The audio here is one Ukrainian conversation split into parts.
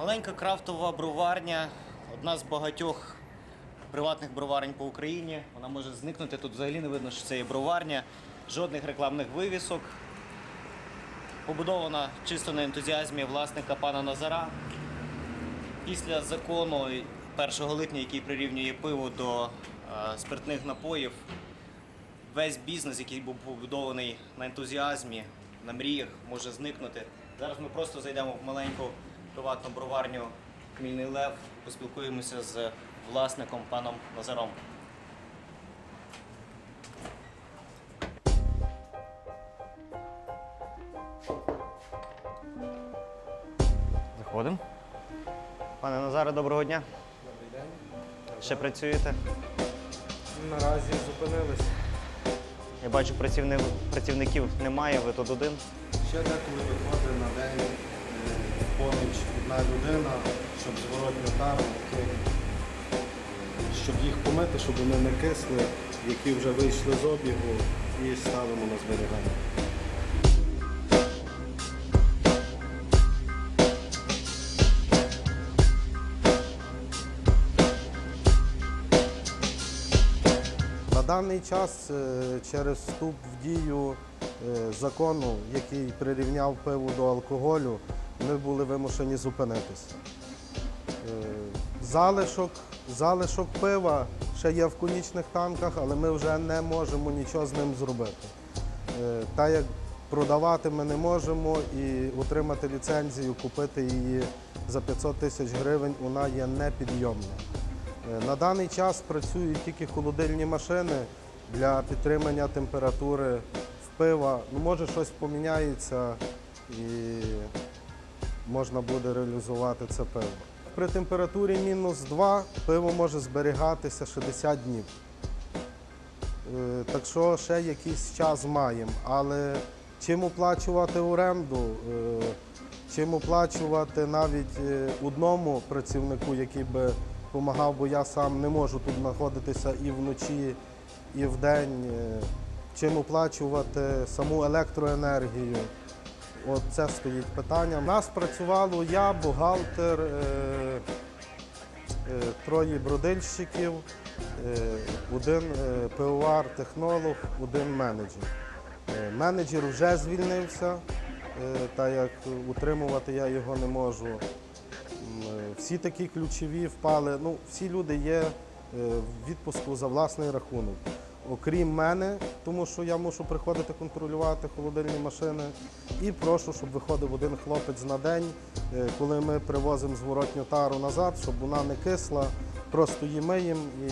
Маленька крафтова броварня, одна з багатьох приватних броварень по Україні. Вона може зникнути. Тут взагалі не видно, що це є броварня, жодних рекламних вивісок. Побудована чисто на ентузіазмі власника пана Назара. Після закону 1 липня, який прирівнює пиво до е, спиртних напоїв, весь бізнес, який був побудований на ентузіазмі, на мріях, може зникнути. Зараз ми просто зайдемо в маленьку приватну броварню Хмільний Лев, поспілкуємося з власником паном Назаром. Заходимо. Пане Назаре, доброго дня. Добрий день. Ще працюєте? Наразі зупинились. Я бачу, працівни- працівників немає, ви тут один. Ще деколи виходить на день поміч одна людина, щоб зворотню тару, е, щоб їх помити, щоб вони не кисли, які вже вийшли з обігу, і ставимо на зберігання. На даний час е, через вступ в дію е, закону, який прирівняв пиво до алкоголю, ми були вимушені зупинитися. Е, Залишок, залишок пива ще є в конічних танках, але ми вже не можемо нічого з ним зробити. Е, Так як продавати ми не можемо і отримати ліцензію, купити її за 500 тисяч гривень, вона є непідйомна. Е, На даний час працюють тільки холодильні машини для підтримання температури в пива. Ну, може щось поміняється і можна буде реалізувати це пиво. При температурі мінус 2 пиво може зберігатися 60 днів. Е, Так що ще якийсь час маємо. Але чим оплачувати оренду, е, чим оплачувати навіть е, одному працівнику, який би допомагав, бо я сам не можу тут знаходитися і вночі, і вдень, чим оплачувати саму електроенергію. От це стоїть питання. У нас працювало я, бухгалтер, е, е, троє бродильщиків, е, один е, пивовар-технолог, один менеджер. Менеджер вже звільнився, так як утримувати я його не можу. Всі такі ключові впали. Ну, всі люди є в відпуску за власний рахунок. Окрім мене, тому що я мушу приходити контролювати холодильні машини. І прошу, щоб виходив один хлопець на день, е, коли ми привозимо зворотню тару назад, щоб вона не кисла. Просто її миємо і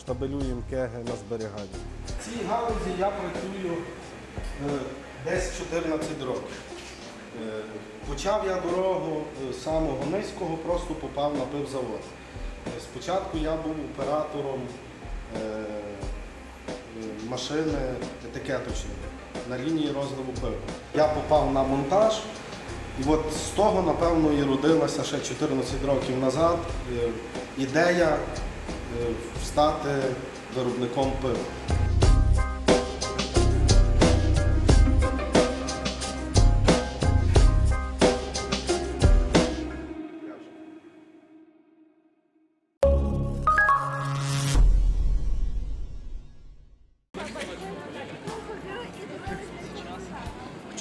штабелюємо кеги на зберігання. В цій галузі я працюю е, десь 14 років. Е, Почав я дорогу з самого низького, просто попав на пивзавод. Спочатку я був оператором машини етикеточні на лінії розливу пива. Я попав на монтаж, і от з того, напевно, і родилася ще 14 років назад е, ідея встати стати виробником пива.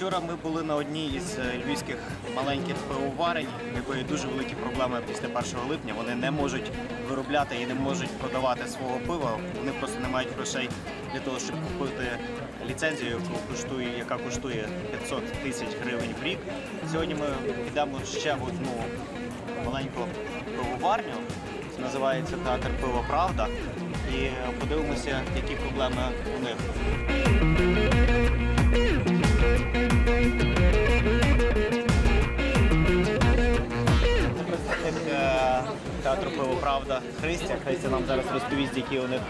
Вчора ми були на одній із е, львівських маленьких пивоварень, в якої дуже великі проблеми після 1 липня. Вони не можуть виробляти і не можуть продавати свого пива. Вони просто не мають грошей для того, щоб купити ліцензію, яку коштує, яка коштує 500 тисяч гривень в рік. Сьогодні ми підемо ще в одну маленьку пивоварню. Це називається театр Пиво Правда. І подивимося, які проблеми у них. Театру пиво Правда Христя. Христя нам зараз розповість, які у них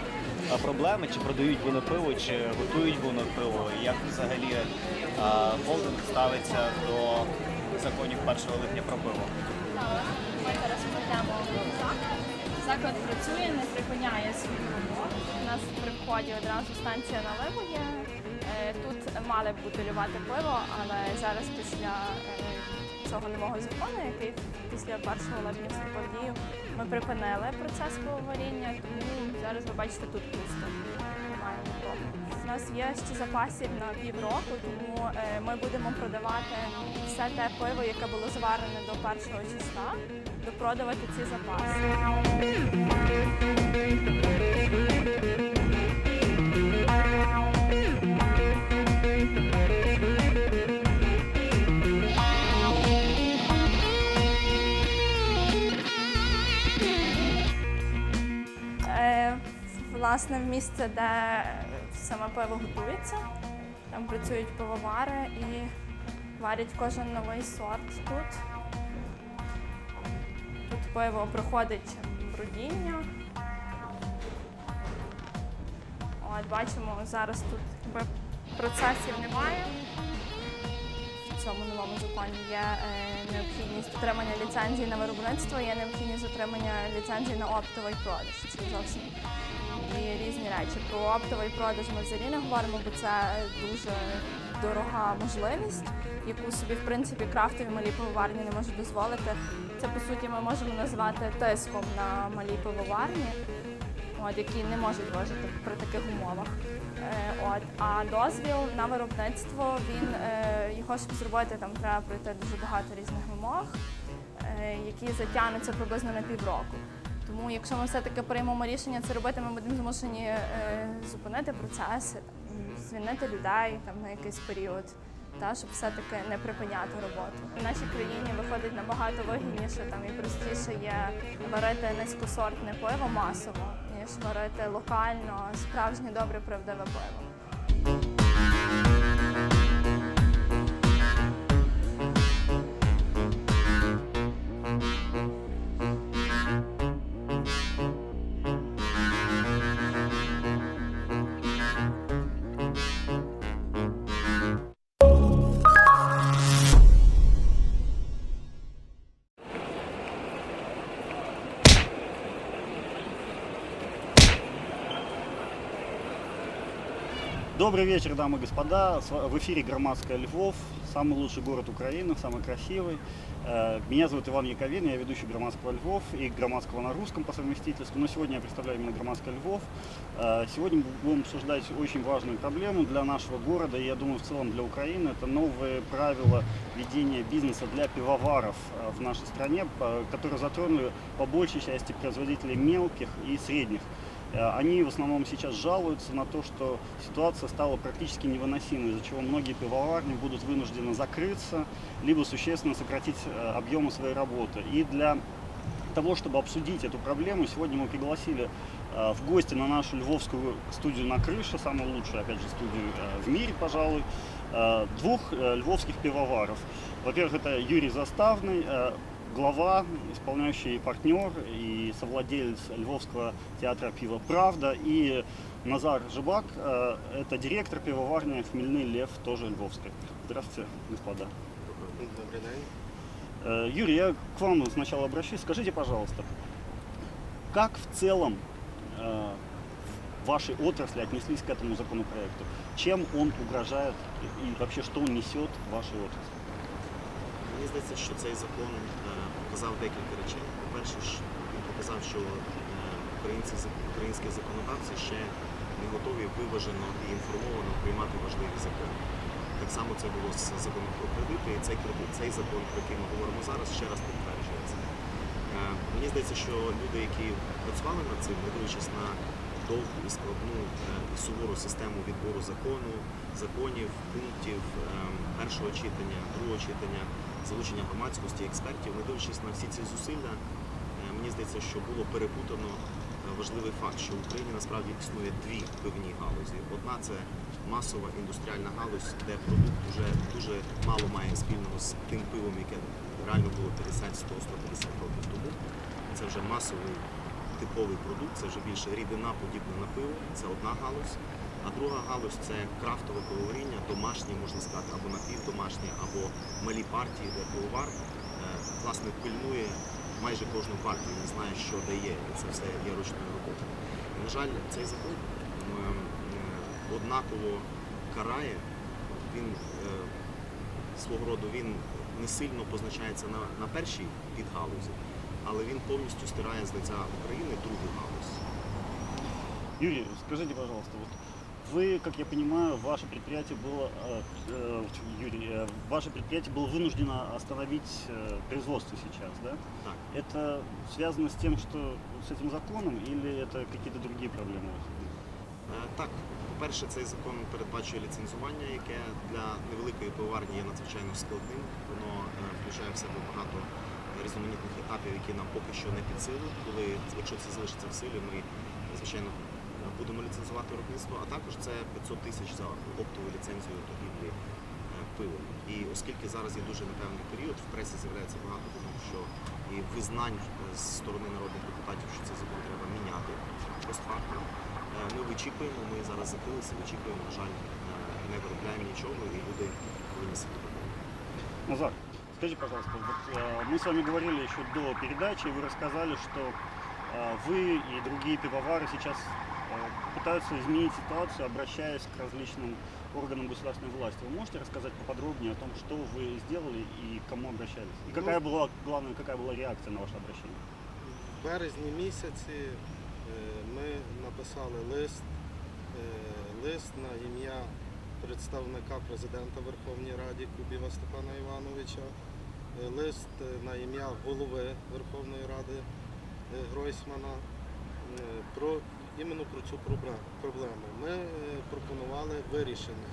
проблеми, чи продають вони пиво, чи готують вони пиво, і як взагалі холдинг ставиться до законів 1 липня про пиво. Ми зараз пройдемо в заклад. Заклад працює, не припиняє свою роботу. У нас при вході одразу станція наливу є. Е, Тут мали б бутилювати пиво, але зараз після е, цього нового закону, який після 1 липня вступив дію, ми припинили процес пивоваріння, тому зараз ви бачите тут пусто. У нас є ще запасів на півроку, тому е, ми будемо продавати все те пиво, яке було зварене до першого числа, допродавати ці запаси. Власне, в місце, де саме пиво готується. Там працюють пивовари і варять кожен новий сорт тут. Тут пиво проходить брудіння. От, бачимо, зараз тут процесів немає. В цьому новому законі є е, необхідність отримання ліцензії на виробництво, є необхідність отримання ліцензії на оптовий продаж. Це зовсім речі. Про оптовий продаж ми взагалі не говоримо, бо це дуже дорога можливість, яку собі, в принципі, крафтові малі пивоварні не можуть дозволити. Це по суті ми можемо назвати тиском на малі пивоварні, от, які не можуть вижити при таких умовах. Е, От, а дозвіл на виробництво він е, його щоб зробити, там треба пройти дуже багато різних вимог, е, які затягнуться приблизно на півроку. Тому, якщо ми все-таки приймемо рішення це робити, ми будемо змушені е, зупинити процеси, там, звільнити людей там, на якийсь період, та, щоб все-таки не припиняти роботу. В нашій країні виходить набагато вигідніше там, і простіше є варити низькосортне пиво масово, ніж варити локально справжнє добре правдиве пиво. Добрый вечер, дамы и господа. В эфире Громадская Львов, самый лучший город Украины, самый красивый. Э, Меня зовут Иван Яковин, я ведущий Громадского Львов и Громадского на русском по совместительству. Но сегодня я представляю именно Громадское Львов. Э, Сегодня мы будем обсуждать очень важную проблему для нашего города и, я думаю, в целом для Украины. Это новые правила ведения бизнеса для пивоваров э, в нашей стране, которые затронули по большей части производителей мелких и средних Они в основном сейчас жалуются на то, что ситуация стала практически невыносимой, из-за чего многие пивоварни будут вынуждены закрыться, либо существенно сократить э, объемы своей работы. И для того, чтобы обсудить эту проблему, сегодня мы пригласили э, в гости на нашу львовскую студию «На крыше», самую лучшую, опять же, студию э, в мире, пожалуй, э, двух э, львовских пивоваров. Во-первых, это Юрий Заставный, э, глава, исполняющий партнер и совладелец Львовского театра пива «Правда», и Назар Жибак, э, это директор пивоварни «Хмельный лев», тоже львовской. Здравствуйте, господа. Добрий день. Э, Юрий, я к вам сначала обращусь. Скажите, пожалуйста, как в целом э, в вашей отрасли отнеслись к этому законопроекту? Чем он угрожает и и вообще что он несет в вашей отрасли? Мені здається, що цей закон е, показав декілька речей. По-перше, він показав, що е, українці, українські законодавці ще не готові виважено і інформовано приймати важливі закони. Так само це було з законом про кредити, і цей кредит, цей закон, про який ми говоримо зараз, ще раз підтверджує це. Е, Мені здається, що люди, які працювали над цим, не дивлячись на довгу і складну і сувору систему відбору закону, законів, пунктів е, першого читання, другого читання, залучення громадськості, експертів, не дивлячись на всі ці зусилля, е, мені здається, що було перепутано е, важливий факт, що в Україні насправді існує дві пивні галузі. Одна це масова індустріальна галузь, де продукт вже дуже мало має спільного з тим пивом, яке реально було 50, 100, 150 років тому. Це вже масовий типовий продукт, це вже більше рідина подібна на пиво, це одна галузь. А друга галузь це крафтове пивоваріння, домашнє, можна сказати, або напівдомашнє, або малі партії, де пивовар е, власне пильнує майже кожну партію, не знає, що дає, це все є ручною роботою. На жаль, цей закон однаково карає, він е, свого роду він не сильно позначається на, на першій підгалузі, але він повністю стирає з лиця України другу галузь. Юрий, скажите, пожалуйста, вот вы, как я понимаю, ваше предприятие было, э, э, Юрий, э, ваше предприятие было вынуждено остановить э, производство сейчас, да? Так. Это связано с тем, что с этим законом, или это какие-то другие проблемы? у вас? Е, Так, по-перше, цей закон передбачує ліцензування, яке для невеликої пивоварні є надзвичайно складним. Воно е, включає в себе багато різноманітних етапів, які нам поки що не під силу. Коли, якщо це залишиться в силі, ми, звичайно, будемо ліцензувати виробництво, а також це 500 тисяч за оптову ліцензію торгівлі е, пивом. І оскільки зараз є дуже непевний період, в пресі з'являється багато думок, що і визнань е, з сторони народних депутатів, що цей закон треба міняти постфактум. Е, Ми вичікуємо, ми зараз закрилися, вичікуємо, на жаль, е, не виробляємо нічого, і люди повинні себе допомогти. Назар, скажи, пожалуйста, вот, э, мы с вами говорили еще до передачи, и вы рассказали, что э, вы и другие пивовары сейчас э, пытаются изменить ситуацию, обращаясь к различным органам государственной власти. Вы можете рассказать поподробнее о том, что вы сделали и к кому обращались? И какая была, главное, какая была реакция на ваше обращение? В березні місяці е, ми написали лист, е, лист на ім'я представника президента Верховній Раді Кубіва Степана Івановича, е, лист е, на ім'я голови Верховної Ради е, Гройсмана е, про іменно про цю проблему. Ми е, пропонували вирішення.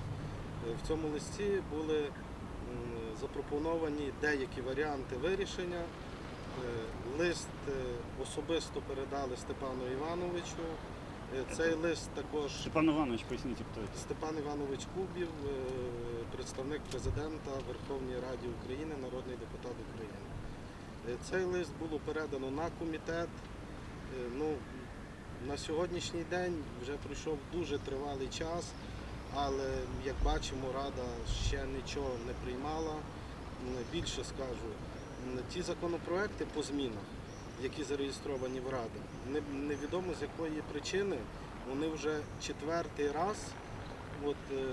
Е, В цьому листі були запропоновані деякі варіанти вирішення. Е, Лист особисто передали Степану Івановичу. Цей лист також Степан Иванович, поясните, кто это. Степан Іванович Кубів, представник президента Верховній Раді України, народний депутат України. Цей лист було передано на комітет. Ну, на сьогоднішній день вже пройшов дуже тривалий час, але як бачимо, Рада ще нічого не приймала. Більше скажу, ті законопроекти по змінах, які зареєстровані в Раді, невідомо з якої причини вони вже четвертий раз от, е,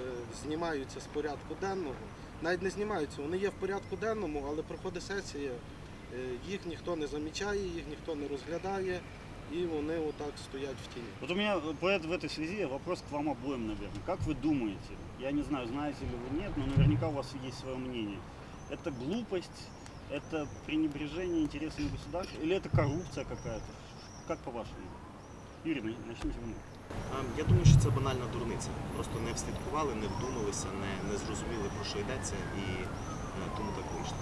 знімаються з порядку денного. Навіть не знімаються, вони є в порядку денному, але проходить сесія, е, їх ніхто не замічає, їх ніхто не розглядає, і вони отак стоять в тіні. Вот у меня э, по эт- в этой связи вопрос к вам обоим, наверное. Как вы думаете, я не знаю, знаете ли вы нет, но наверняка у вас есть свое мнение. Это глупость, это пренебрежение интересами государства или это коррупция какая-то? Как по-вашему? Юрий, на- начните вы. Ем, Я думаю, що це банальна дурниця. Просто не вслідкували, не вдумалися, не, не зрозуміли, про що йдеться, і е, тому так вийшло.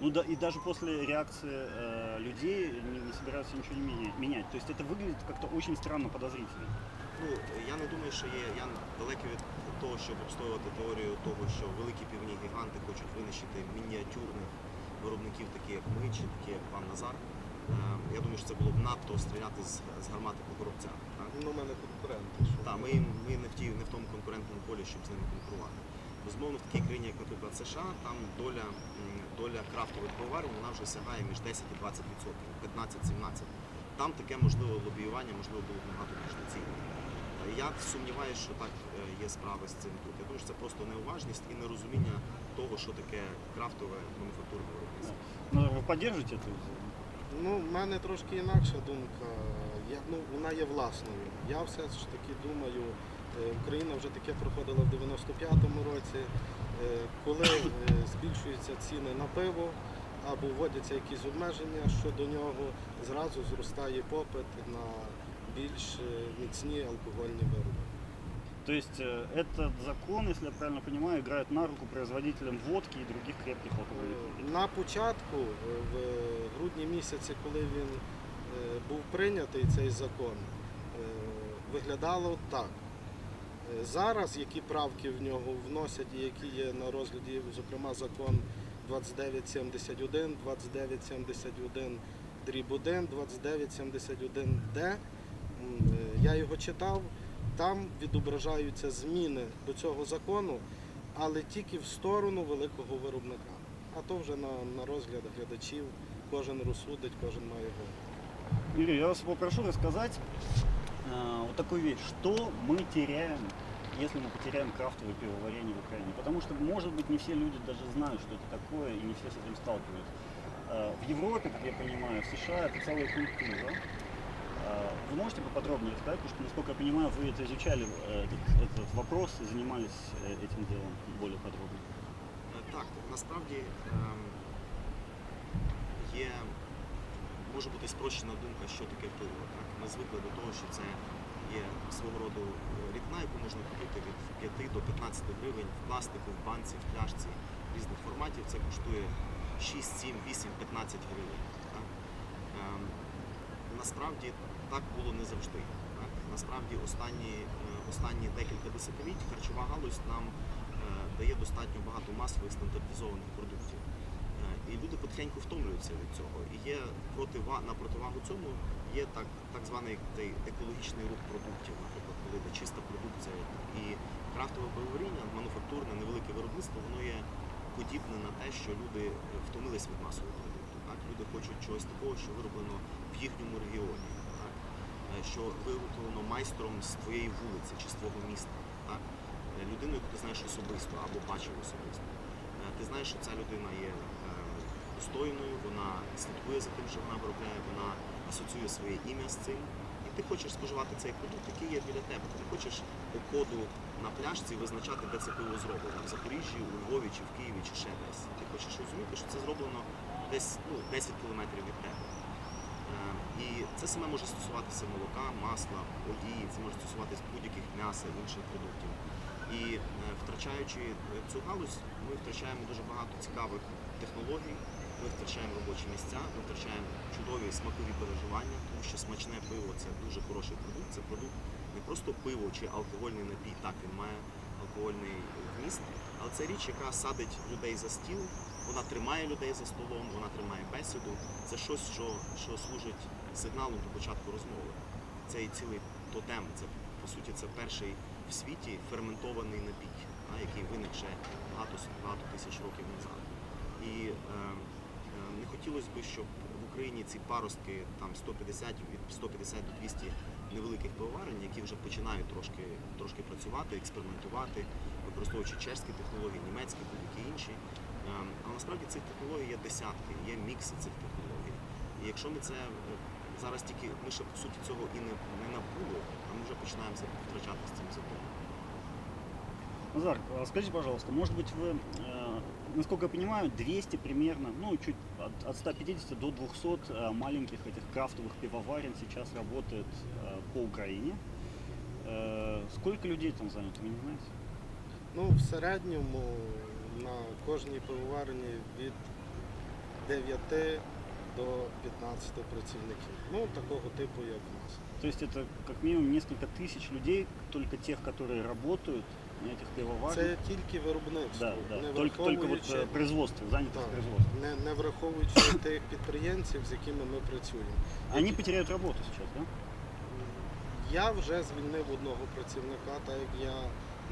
Ну да, и даже после реакции э, людей не, не собираются ничего не меня- менять. То есть это выглядит как-то очень странно, подозрительно. Ну, я не думаю, що є. Я далекий від того, щоб обстоювати теорію того, що великі півні гіганти хочуть винищити мініатюрних виробників, такі як ми, чи такі як пан Назар. Ем, Я думаю, що це було б надто стріляти з, з гармати по коробцях. Так? Ну, у мене конкуренти. що Та, ми, ми не, в ті, не в тому конкурентному полі, щоб з ними конкурувати. Безумовно, в такій країні, як, наприклад, США, там доля, м, доля крафтових пивоварів вона вже сягає між 10 і 20 відсотків, 15-17. Там таке можливе лобіювання, можливо, було б набагато більш доцільне. Я сумніваюся, що так е, є справи з цим тут. Я думаю, що це просто неуважність і нерозуміння того, що таке крафтове мануфактурне виробництво. Ну, вы поддержите это? Ну, в мене трошки інакша думка. Я, ну, вона є власною. Я все ж таки думаю, е, Україна вже таке проходила в 95-му році, коли е, збільшуються ціни на пиво або вводяться якісь обмеження щодо нього, зразу зростає попит на більш е, міцні алкогольні вироби. То есть э, этот закон, если я правильно понимаю, играет на руку производителям водки и других крепких алкогольных напитков. На початку, е, в грудні місяці, коли він е, був прийнятий цей закон, е, виглядало так. Зараз які правки в нього вносять і які є на розгляді, зокрема закон 2971, 2971 дріб 1, 2971 Д. Е, Я його читав. Там відображаються зміни до цього закону, але тільки в сторону великого виробника. А то вже на, на розгляд глядачів кожен розсудить, кожен має голову. Юрий, я вас попрошу рассказать э, вот такую вещь. Что мы теряем, если мы потеряем крафтовое пивоварение в Украине? Потому что, может быть, не все люди даже знают, что это такое, и не все с этим сталкиваются. Э, В Европе, как я понимаю, в США это целая культура. Э, Вы можете поподробнее рассказать, потому что, насколько я понимаю, вы это изучали, э, этот, этот вопрос, и занимались э, этим делом более подробно. Е, Так, насправді є, може бути спрощена думка, що таке пиво. Так? Ми звикли до того, що це є свого роду рідна, яку можна купити від 5 до 15 гривень в пластику, в банці, в пляшці різних форматів. Це коштує 6, 7, 8, 15 гривень. Так? Ем, насправді так було не завжди. Насправді останні, е, останні декілька десятиліть харчова галузь нам е, дає достатньо багато масових стандартизованих продуктів. І люди потихеньку втомлюються від цього. І є протива... на противагу цьому є так, так званий екологічний рух продуктів, наприклад, коли йде чиста продукція. І крафтове пивоваріння, мануфактурне, невелике виробництво, воно є подібне на те, що люди втомились від масового продукту. Так? Люди хочуть чогось такого, що вироблено в їхньому регіоні, так? Е, що виготовлено майстром з твоєї вулиці чи з твого міста. Так? Е, Людину, яку ти знаєш особисто або бачив особисто. Е, Ти знаєш, що ця людина є достойною, вона слідкує за тим, що вона виробляє, вона асоціює своє ім'я з цим. І ти хочеш споживати цей продукт, який є біля тебе. Ти не хочеш по коду на пляшці визначати, де це пиво зроблено. В Запоріжжі, у Львові чи в Києві, чи ще десь. Ти хочеш розуміти, що це зроблено десь ну, 10 кілометрів від тебе. Е, І це саме може стосуватися молока, масла, олії, це може стосуватися будь-яких м'яса, інших продуктів. І е, втрачаючи цю галузь, ми втрачаємо дуже багато цікавих технологій, ми втрачаємо робочі місця, ми втрачаємо чудові смакові переживання, тому що смачне пиво це дуже хороший продукт. Це продукт не просто пиво чи алкогольний напій, так він має алкогольний вміст, але це річ, яка садить людей за стіл, вона тримає людей за столом, вона тримає бесіду. Це щось, що, що служить сигналом до початку розмови. Це і цілий тотем. Це по суті це перший в світі ферментований напій, який виник ще багато багато тисяч років назад. І е, хотілося б, щоб в Україні ці паростки там 150 від 150 до 200 невеликих пивоварень, які вже починають трошки, трошки працювати, експериментувати, використовуючи чешські технології, німецькі, будь-які інші. Е, Але насправді цих технологій є десятки, є мікси цих технологій. І якщо ми це е, зараз тільки ми ще по суті цього і не, не набули, а ми вже починаємо це втрачати з цим законом. Назар, а скажите, пожалуйста, может быть вы, э, насколько я понимаю, 200 примерно, ну чуть от, от 150 до 200 э, маленьких этих крафтовых пивоварен сейчас работает э, по Украине. Э, сколько людей там занято, вы не знаете? Ну, в середньому на кожній пивоварні від 9 до 15 працівників. Ну, такого типу, як в нас. То есть это как минимум несколько тысяч людей, только тех, которые работают на этих пивоварнях. Це тільки виробництво, Да, да. не Только, только вот враховуючи, э, производство, занятых Так. в производстве. не, не враховуючи тих підприємців, з якими ми працюємо. Они Які- потеряют работу сейчас, да? Я вже звільнив одного працівника, так як я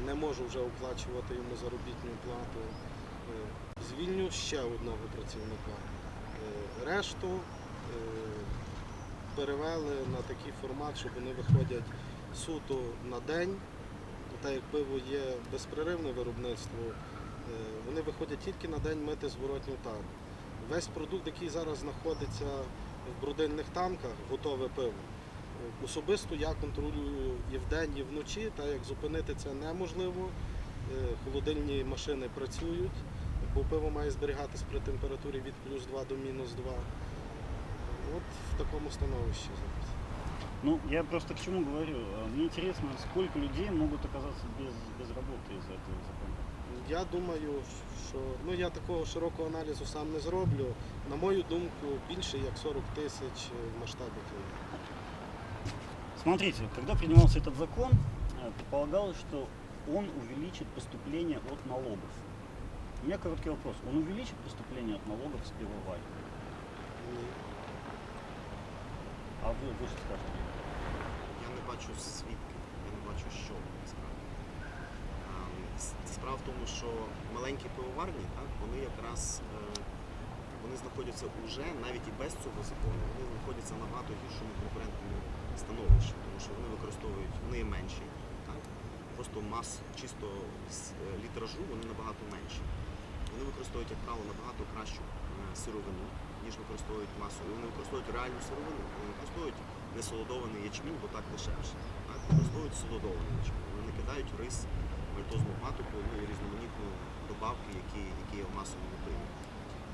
не можу вже оплачувати йому заробітну плату. Е, Звільню ще одного працівника. Е, Решту е, перевели на такий формат, що вони виходять суто на день. так як пиво є безперервне виробництво, е, вони виходять тільки на день мити зворотню тару. Весь продукт, який зараз знаходиться в брудильних танках, готове пиво. Особисто я контролюю і вдень, і вночі, так як зупинити це неможливо. Е, Холодильні машини працюють, бо пиво має зберігатись при температурі від плюс 2 до мінус 2. От в такому становищі. Ну, я просто к чему говорю. Э, Мне интересно, сколько людей могут оказаться без, без работы из-за этого закона. Я думаю, що ну я такого широкого аналізу сам не зроблю. На мою думку, більше як 40 тисяч е, в масштабі країни. Смотрите, когда принимался этот закон, э, предполагалось, что он увеличит поступление от налогов. У меня короткий вопрос. Он увеличит поступление от налогов с пивоварен? Ні. А вы, вы что скажете? Не бачу свідків, я не бачу що насправді. Ем, Справа в тому, що маленькі пивоварні, так, вони якраз е, вони знаходяться уже навіть і без цього закону, вони знаходяться в набагато гіршому конкурентному становищі, тому що вони використовують, вони менші, так? просто мас чисто з е, літражу вони набагато менші. Вони використовують, як правило, набагато кращу е, сировину, ніж використовують масу. Вони використовують реальну сировину. Вони використовують не солодований ячмінь, бо так дешевше. Так? Використовують солодований ячмінь. Вони кидають рис, мальтозну патоку, ну і різноманітні добавки, які, які є в масовому пиві.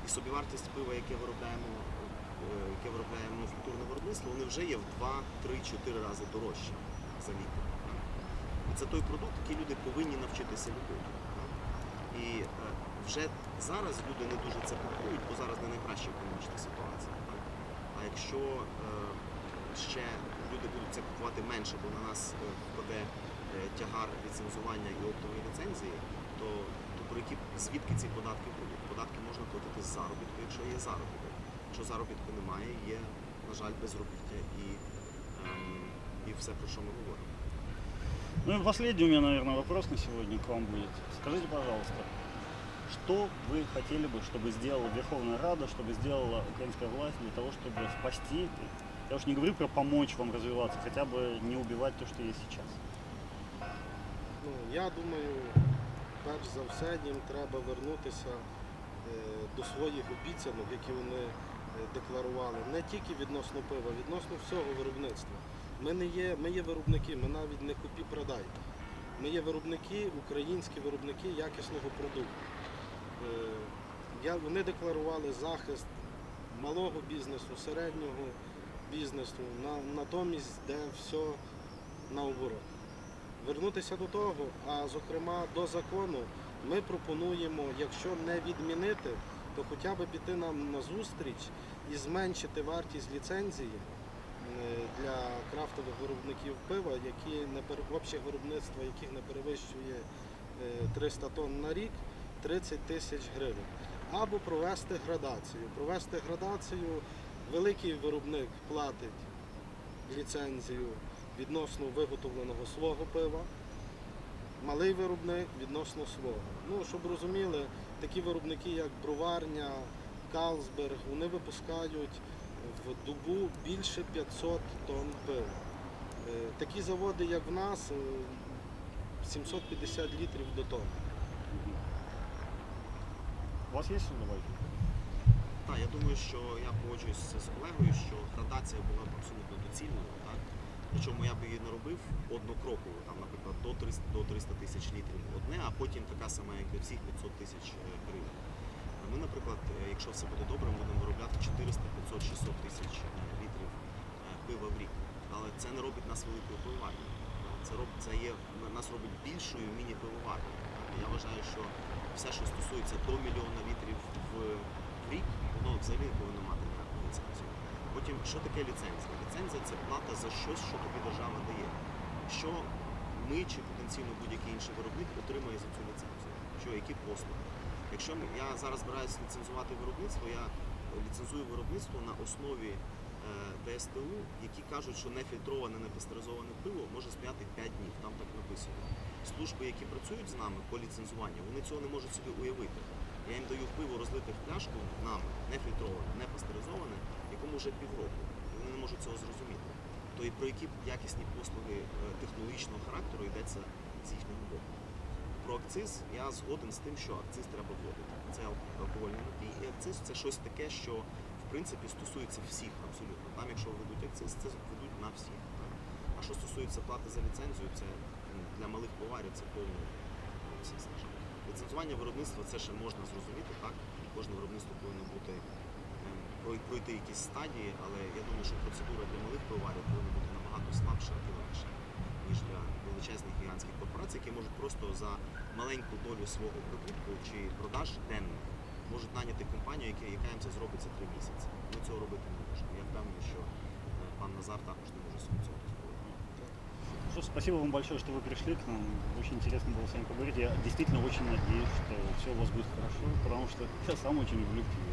І собівартість пива, яке виробляємо, е, яке виробляє мануфактурне виробництво, вони вже є в 2, 3, 4 рази дорожче за літр. І це той продукт, який люди повинні навчитися любити. І е, вже зараз люди не дуже це купують, бо зараз не найкраща економічна ситуація. А якщо е, ще люди будуть це купувати менше, бо на нас е, впаде е, тягар ліцензування і оптової ліцензії, то, то про які звідки ці податки будуть? Податки можна платити з заробітку, якщо є заробіток. Якщо заробітку немає, є, на жаль, безробіття і, ем, і все, про що ми говоримо. Ну и последний у меня, наверное, вопрос на сегодня к вам будет. Скажите, пожалуйста, что вы хотели бы, чтобы сделала Верховная Рада, чтобы сделала украинская власть для того, чтобы спасти, я уж не говорю про помочь вам развиваться, хотя бы не убивать то, что есть сейчас? Ну, я думаю, перш за все їм треба вернутися е, до своїх обіцянок, які вони е, декларували, не тільки відносно пива, відносно всього виробництва. Ми не є, ми є виробники, ми навіть не купі продай. Ми є виробники, українські виробники якісного продукту. Е, я, вони декларували захист малого бізнесу, середнього бізнесу, на, натомість, де все наоборот вернутися до того, а зокрема до закону, ми пропонуємо, якщо не відмінити, то хоча б піти нам на зустріч і зменшити вартість ліцензії е, для крафтових виробників пива, які не обсяг виробництва яких не перевищує е, 300 тонн на рік, 30 тисяч гривень. Або провести градацію. Провести градацію великий виробник платить ліцензію відносно виготовленого свого пива, малий виробник відносно свого. Ну, щоб розуміли, такі виробники, як Броварня, Калсберг, вони випускають в добу більше 500 тонн пива. Е, Такі заводи, як в нас, е, 750 літрів до тонни. У вас что добавить? Так, я думаю, що я погоджуюсь з колегою, що градація була б абсолютно доцільною. Так? Причому я б її не робив однокроково, там, наприклад, до 300, до 300 тисяч літрів одне, а потім така сама, як для всіх 500 тисяч е, гривень. Ми, наприклад, е, якщо все буде добре, ми будемо виробляти 400, 500, 600 тисяч е, літрів пива в рік. Але це не робить нас великою пивоварнею. Це, роб, це є, нас робить більшою міні-пивоварнею. Я вважаю, що все, що стосується до мільйона літрів в рік, взагалі повинно мати ніяку ліцензію. Потім, що таке ліцензія? Ліцензія це плата за щось, що тобі держава дає. Що ми чи потенційно будь-який інший виробник отримає за цю ліцензію? Що, які послуги? Якщо я зараз збираюся ліцензувати виробництво, я ліцензую виробництво на основі е, ДСТУ, які кажуть, що нефільтроване, не пастеризоване пиво може стояти 5 днів. Там так написано. Служби, які працюють з нами по ліцензуванню, вони цього не можуть собі уявити. Я їм даю пиво розлите в пляшку нами, не фільтроване, не пастеризоване, якому вже півроку. Вони не можуть цього зрозуміти. То і про які якісні послуги е, технологічного характеру йдеться з їхнього боку. Про акциз я згоден з тим, що акциз треба вводити. Це ал- алкогольний напій, і акциз це щось таке, що в принципі стосується всіх абсолютно. Там, якщо ведуть акциз, це ведуть на всіх. Так? А що стосується плати за ліцензію, це для малих поварів це повний на жаль. Ліцензування виробництва це ще можна зрозуміти, так? Кожне виробництво повинно бути ем, пройти якісь стадії, але я думаю, що процедура для малих пивоварів повинна бути набагато слабша і легша, ніж для величезних гігантських корпорацій, які можуть просто за маленьку долю свого прибутку чи продаж денних можуть наняти компанію, яка, їм це зробить за три місяці. Ми цього робити не можемо. Я впевнений, що е, пан Назар також не може собі цього. Что спасибо вам большое, что вы пришли к нам. Очень интересно было с вами поговорить. Я действительно очень надеюсь, что все у вас будет хорошо, потому что я сам очень люблю спасибо.